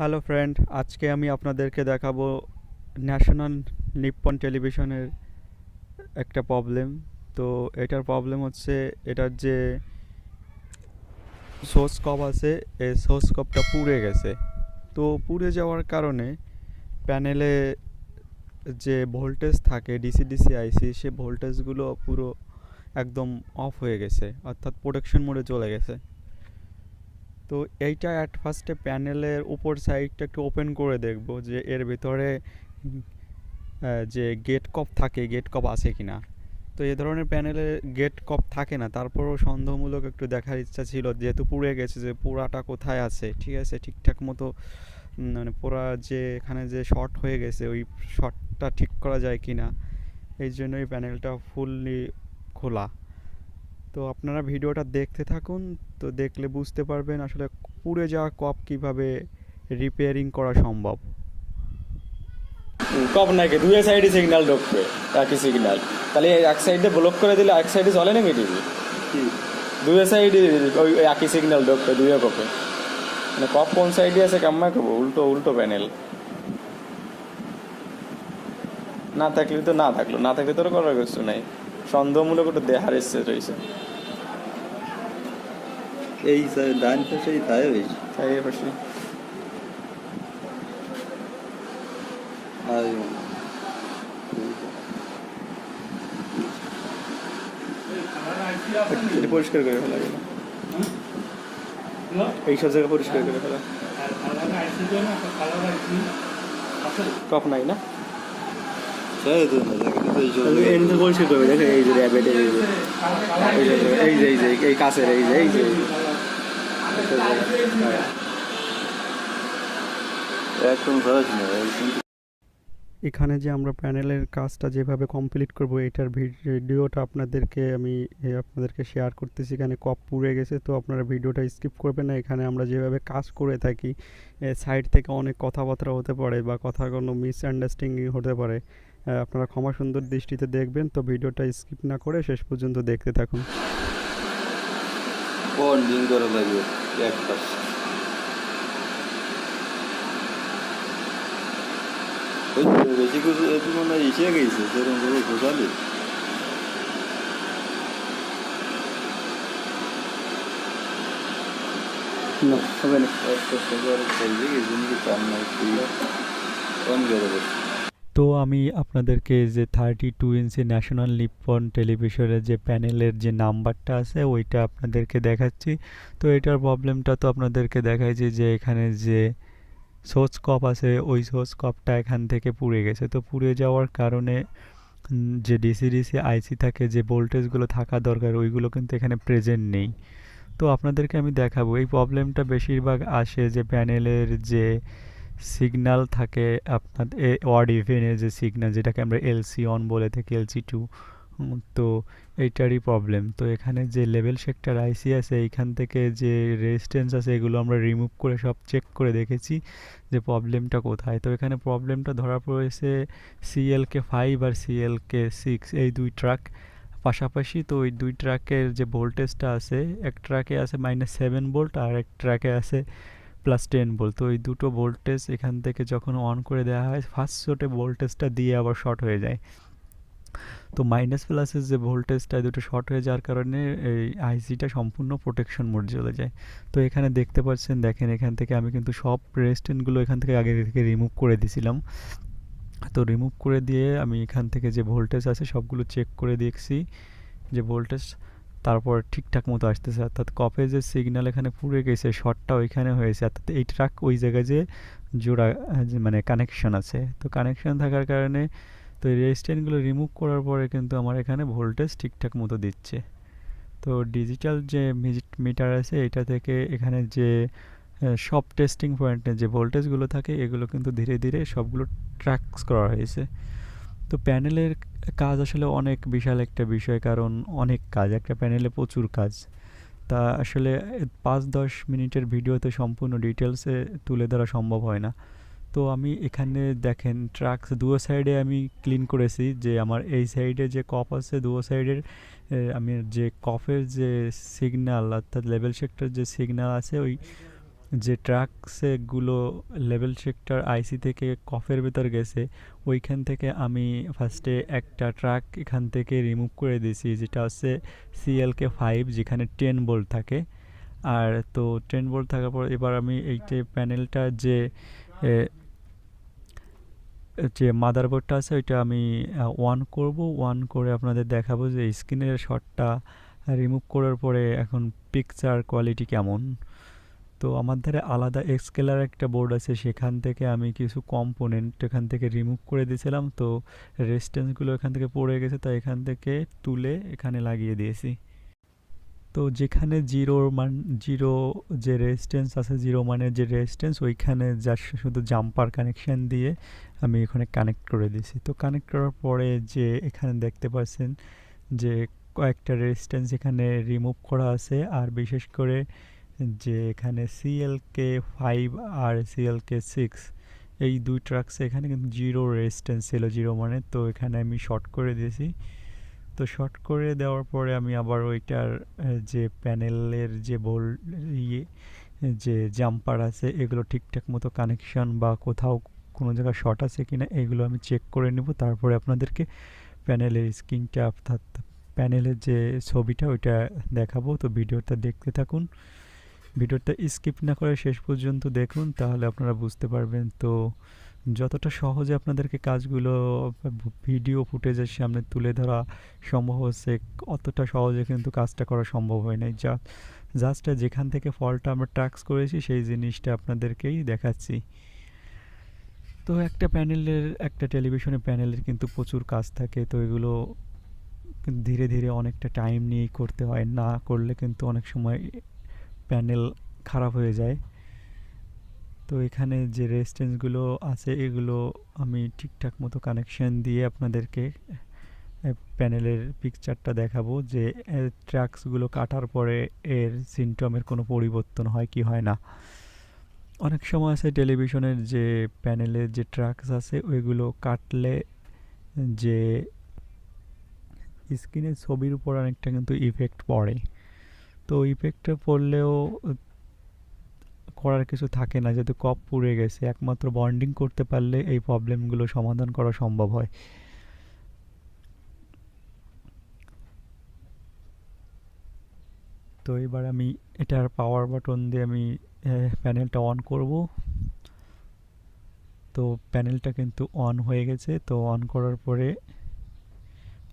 Hello friend আজকে আমি আপনাদেরকে দেখাবো ন্যাশনাল নিপ্পন টেলিভিশনের একটা প্রবলেম তো এটার প্রবলেম হচ্ছে এটার যে সোর্স কপ আছে, এই সোর্স কপটা পুড়ে গেছে। তো পুড়ে যাওয়ার কারণে প্যানেলে যে ভোল্টেজ থাকে ডিসি ডিসি আইসি সে ভোল্টেজগুলো পুরো একদম অফ হয়ে গেছে, অর্থাৎ প্রোটেকশন মোডে চলে গেছে। তো এইটা অ্যাট ফার্স্টে প্যানেলের উপর সাইডটা একটু ওপেন করে দেখব যে এর ভিতরে যে গেট কপ থাকে গেট কপ আছে কি না তো এ ধরনের প্যানেলে গেট কপ থাকে না, তারপরেও সন্দেহমূলক একটু দেখার ইচ্ছা ছিল, যেহেতু পুড়ে গেছে যে পোড়াটা কোথায় আছে, ঠিক আছে, ঠিকঠাক মতো মানে পোড়া যে এখানে যে শর্ট হয়ে গেছে, ওই শর্টটা ঠিক করা যায় কি না এই জন্য এই প্যানেলটা ফুললি খোলা। তো আপনারা ভিডিওটা দেখতে থাকুন তো দেখলে বুঝতে পারবেন আসলে পুড়ে যাওয়া কপ কীভাবে রিপেয়ারিং করা সম্ভব। কপ নাকি? দুই সাইডে সিগন্যাল ঢুকবে একই সিগন্যাল তাহলে এক সাইডে ব্লক করে দিলে এক সাইডে চলে নাকি টিভি দুই সাইডে ওই ওই একই সিগন্যাল ঢুকবে দুই কপে। মানে কপ কোন সাইডে আছে কেমন করব উল্টো উল্টো প্যানেল না থাকলে তো না থাকল না থাকলে তোর করার কিছু নাই। সন্দেহমূলক ওটা দেহার এসছে রয়েছে। এই ডান পাশেই তাই হয়েছে। এর পাশে। এটা পরিষ্কার করে ফেলা গেল এইসব জায়গা পরিষ্কার করে ফেলা। কপ নাই না? পরিষ্কার করবে দেখে এই যে এই যে এই যে এই কাছের এই যে এই যে একদম খরচ নেই এই কিন্তু এখানে যে আমরা প্যানেলের কাজটা যেভাবে কমপ্লিট করব, এটার ভিডিওটা আপনাদেরকে আমি আপনাদেরকে শেয়ার করতেছি। এখানে কপ পুড়ে গেছে, তো আপনারা ভিডিওটা স্কিপ করবেন না। এখানে আমরা যেভাবে কাজ করে থাকি সাইড থেকে অনেক কথাবার্তা হতে পারে বা কথা কোনো মিসআন্ডারস্ট্যান্ডিং হতে পারে। আপনারা ক্ষমা সুন্দর দৃষ্টিতে দেখবেন। তো ভিডিওটা স্কিপ না করে শেষ পর্যন্ত দেখতে থাকুন। বন্ডিং করা লাগবে এক পাশ ওই যে বেশি কিছু একটু মনে হয় এসে গেছে সেরকম করে ঘোষালি না হবে না একটা সেবার চলছে গেছে নাকি তার নাই কম করে বসে তো আমি আপনাদেরকে যে thirty two inch National Nippon টেলিভিশনের যে প্যানেলের যে নাম্বারটা আছে, ওইটা আপনাদেরকে দেখাচ্ছি। তো এটার প্রবলেমটা তো আপনাদেরকে দেখাইছি যে এখানে যে সোর্স কপ আছে, ওই সোর্স কপটা এখান থেকে পুড়ে গেছে। তো পুড়ে যাওয়ার কারণে যে ডিসি ডিসি আইসি থাকে, যে ভোল্টেজগুলো থাকা দরকার, ওইগুলো কিন্তু এখানে প্রেজেন্ট নেই। তো আপনাদেরকে আমি দেখাবো। এই প্রবলেমটা বেশিরভাগ আসে যে প্যানেলের যে সিগন্যাল থাকে আপনার ওয়ার্ড ইভেনের যে সিগন্যাল যেটাকে আমরা এলসি অন বলে থাকি এলসি টু তো এইটারই প্রবলেম তো এখানে যে লেভেল সেক্টর আইসি আছে, এইখান থেকে যে রেজিস্ট্যান্স আছে, এগুলো আমরা রিমুভ করে সব চেক করে দেখেছি যে প্রবলেমটা কোথায়। তো এখানে প্রবলেমটা ধরা পড়েছে সিএলকে ফাইভ আর সিএলকে সিক্স এই দুই ট্রাক পাশাপাশি তো ওই দুই ট্রাকের যে ভোল্টেজটা আছে, এক ট্রাকে আছে মাইনাস সেভেন ভোল্ট আর এক ট্রাকে আছে প্লাস টেন ভোল্ট তো এই দুটো ভোল্টেজ এখান থেকে যখন অন করে দেওয়া হয় ফার্স্ট শটে ভোল্টেজটা দিয়ে আবার শর্ট হয়ে যায়। তো মাইনাস প্লাসের যে ভোল্টেজটা দুটো শর্ট হয়ে যাওয়ার কারণে এই আইসিটা সম্পূর্ণ প্রোটেকশন মোড চলে যায়। তো এখানে দেখতে পাচ্ছেন, দেখেন এখান থেকে আমি কিন্তু সব রেজিস্ট্যান্টগুলো এখান থেকে আগে থেকে রিমুভ করে দিছিলাম। তো রিমুভ করে দিয়ে আমি এখান থেকে যে ভোল্টেজ আছে, সবগুলো চেক করে দেখছি যে ভোল্টেজ তারপর ঠিকঠাক মতো আসতেছে। অর্থাৎ কপে যে সিগন্যাল এখানে পুড়ে গেছে শর্টটা ওইখানে হয়েছে। অর্থাৎ এই ট্রাক ওই জায়গায় যে জোড়া মানে কানেকশন আছে। তো কানেকশন থাকার কারণে তো রেজিস্ট্যান্টগুলো রিমুভ করার পরে কিন্তু আমার এখানে ভোল্টেজ ঠিকঠাক মতো দিচ্ছে। তো ডিজিটাল যে মিটার আছে, এটা থেকে এখানে যে সব টেস্টিং পয়েন্টে যে ভোল্টেজগুলো থাকে, এগুলো কিন্তু ধীরে ধীরে সবগুলো ট্র্যাকস করা হয়েছে। তো প্যানেলের কাজ আসলে অনেক বিশাল একটা বিষয়, কারণ অনেক কাজ, একটা প্যানেলে প্রচুর কাজ। তা আসলে পাঁচ দশ মিনিটের ভিডিওতে সম্পূর্ণ ডিটেলসে তুলে ধরা সম্ভব হয় না। তো আমি এখানে দেখেন ট্রাক্স দুও সাইডে আমি ক্লিন করেছি, যে আমার এই সাইডে যে কপ আছে দুও সাইডের আমি যে কফের যে সিগনাল অর্থাৎ লেভেল সেক্টর যে সিগনাল আছে, ওই যে ট্রাকসেগুলো লেভেল সেক্টর আইসি থেকে কফের ভেতর গেছে, ওইখান থেকে আমি ফার্স্টে একটা ট্রাক এখান থেকে রিমুভ করে দিয়েছি, যেটা হচ্ছে সিএলকে ফাইভ যেখানে টেন বোল্ট থাকে। আর তো টেন বোল্ট থাকার পর এবার আমি এইটা প্যানেলটা যে যে মাদারবোর্ডটা আছে, ওইটা আমি ওয়ান করব। ওয়ান করে আপনাদের দেখাবো যে স্ক্রিনের শটটা রিমুভ করার পরে এখন পিকচার কোয়ালিটি কেমন। তো আমার ধারে আলাদা এক্সকেলার একটা বোর্ড আছে, সেখান থেকে আমি কিছু কম্পোনেন্ট এখান থেকে রিমুভ করে দিয়েছিলাম। তো রেজিস্ট্যান্সগুলো এখান থেকে পড়ে গেছে তাই এখান থেকে তুলে এখানে লাগিয়ে দিয়েছি। তো যেখানে জিরোর মান জিরো যে রেজিস্ট্যান্স আছে জিরো মানের যে রেজিস্ট্যান্স ওইখানে যা শুধু জাম্পার কানেকশন দিয়ে আমি এখানে কানেক্ট করে দিয়েছি। তো কানেক্ট করার পরে যে এখানে দেখতে পাচ্ছেন যে কয়েকটা রেজিস্ট্যান্স এখানে রিমুভ করা আছে, আর বিশেষ করে যে এখানে সিএলকে ফাইভ আর সিএলকে সিক্স এই দুই ট্রাকসে এখানে কিন্তু জিরো রেজিস্ট্যান্স ছিল জিরো মানে তো এখানে আমি শর্ট করে দিয়েছি। তো শর্ট করে দেওয়ার পরে আমি আবার ওইটার যে প্যানেলের যে বোল ইয়ে যে জাম্পার আছে, এগুলো ঠিকঠাক মতো কানেকশন বা কোথাও কোনো জায়গায় শর্ট আছে কি না এগুলো আমি চেক করে নেব। তারপরে আপনাদেরকে প্যানেলের স্ক্রিনটা, অর্থাৎ প্যানেলের যে ছবিটা, ওইটা দেখাবো। তো ভিডিওটা দেখতে থাকুন। ভিডিওটা স্কিপ না করে শেষ পর্যন্ত দেখুন, তাহলে আপনারা বুঝতে পারবেন। তো যতটা সহজে আপনাদেরকে কাজগুলো, ভিডিও ফুটেজের সামনে তুলে ধরা সম্ভব হচ্ছে, অতটা সহজে কিন্তু কাজটা করা সম্ভব হয় নাই। যা, জাস্ট যেখান থেকে ফলটা আমরা ট্রাক্স করেছি, সেই জিনিসটা আপনাদেরকেই দেখাচ্ছি। তো একটা প্যানেলের, একটা টেলিভিশনে প্যানেলের কিন্তু প্রচুর কাজ থাকে, তো এগুলো ধীরে ধীরে অনেকটা টাইম নিয়েই করতে হয়। না করলে কিন্তু অনেক সময় প্যানেল খারাপ হয়ে যায়। তো এখানে যে রেজিস্ট্যান্সগুলো আছে, এগুলো আমি ঠিকঠাক মতো কানেকশন দিয়ে আপনাদেরকে প্যানেলের পিকচারটা দেখাবো যে ট্র্যাক্সগুলো কাটার পরে এর সিমটমের কোনো পরিবর্তন হয় কি হয় না। অনেক সময় আছে টেলিভিশনের যে প্যানেলের যে ট্র্যাক্স আছে, ওইগুলো কাটলে যে, স্ক্রিনের ছবির উপর অনেকটা কিন্তু ইফেক্ট পড়ে। তো ইফেক্টটা পড়লেও, করার কিছু থাকে না। যেহেতু কপ পুড়ে গেছে, একমাত্র বন্ডিং করতে পারলে এই প্রবলেমগুলো সমাধান করা সম্ভব হয়। তো এবার আমি এটার পাওয়ার বাটন দিয়ে আমি প্যানেলটা অন করব। তো প্যানেলটা কিন্তু অন হয়ে গেছে। তো অন করার পরে,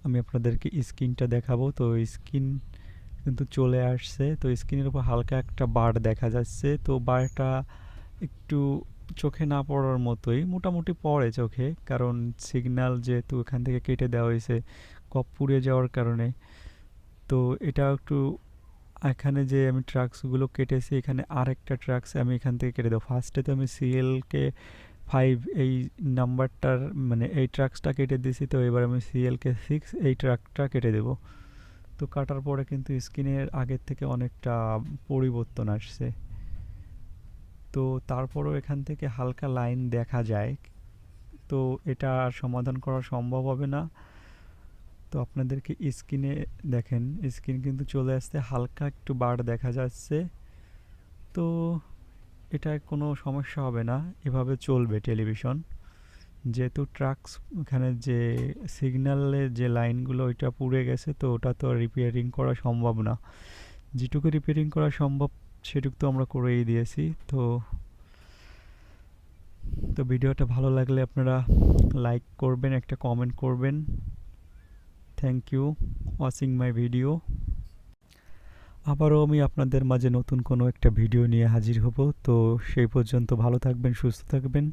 আমি আপনাদেরকে স্ক্রিনটা দেখাবো। তো স্ক্রিন কিন্তু চলে আসছে। তো স্ক্রিনের উপর হালকা একটা বার দেখা যাচ্ছে। তো বারটা একটু চোখে না পড়ার মতোই, মোটামুটি পড়ে চোখে। কারণ সিগন্যাল যেহেতু এখান থেকে কেটে দেওয়া হয়েছে কপ পুড়ে যাওয়ার কারণে। তো এটা একটু এখানে যে আমি ট্রাক্সগুলো কেটেছি, এখানে আরেকটা ট্রাক্স আমি এখান থেকে কেটে দেবো। ফার্স্টে তো আমি সিএলকে ফাইভ এই নাম্বারটার মানে এই ট্রাক্সটা কেটে দিয়েছি। তো এবার আমি সিএলকে সিক্স এই ট্রাকটা কেটে দেবো। তো কাটার পরে কিন্তু স্কিনের আগের থেকে অনেকটা পরিবর্তন আসছে। তো তারপরও এখান থেকে হালকা লাইন দেখা যায়। তো এটা আর সমাধান করা সম্ভব হবে না। তো আপনাদেরকে স্কিনে দেখেন, স্কিন কিন্তু চলে আসছে হালকা একটু বার দেখা যাচ্ছে। তো এটা কোনো সমস্যা হবে না, এভাবে চলবে টেলিভিশন। যেহেতু ট্রাক্স এখানে যে সিগন্যালের যে লাইনগুলো ওইটা পুড়ে গেছে, তো ওটা তো রিপেয়ারিং করা সম্ভব না। যেটুকু রিপেয়ারিং করা সম্ভব, সেটুকু তো আমরা করেই দিয়েছি। তো তো ভিডিওটা ভালো লাগলে আপনারা লাইক করবেন, একটা কমেন্ট করবেন। Thank you watching my video আবারও আমি আপনাদের মাঝে নতুন কোনো একটা ভিডিও নিয়ে হাজির হব। তো সেই পর্যন্ত ভালো থাকবেন, সুস্থ থাকবেন।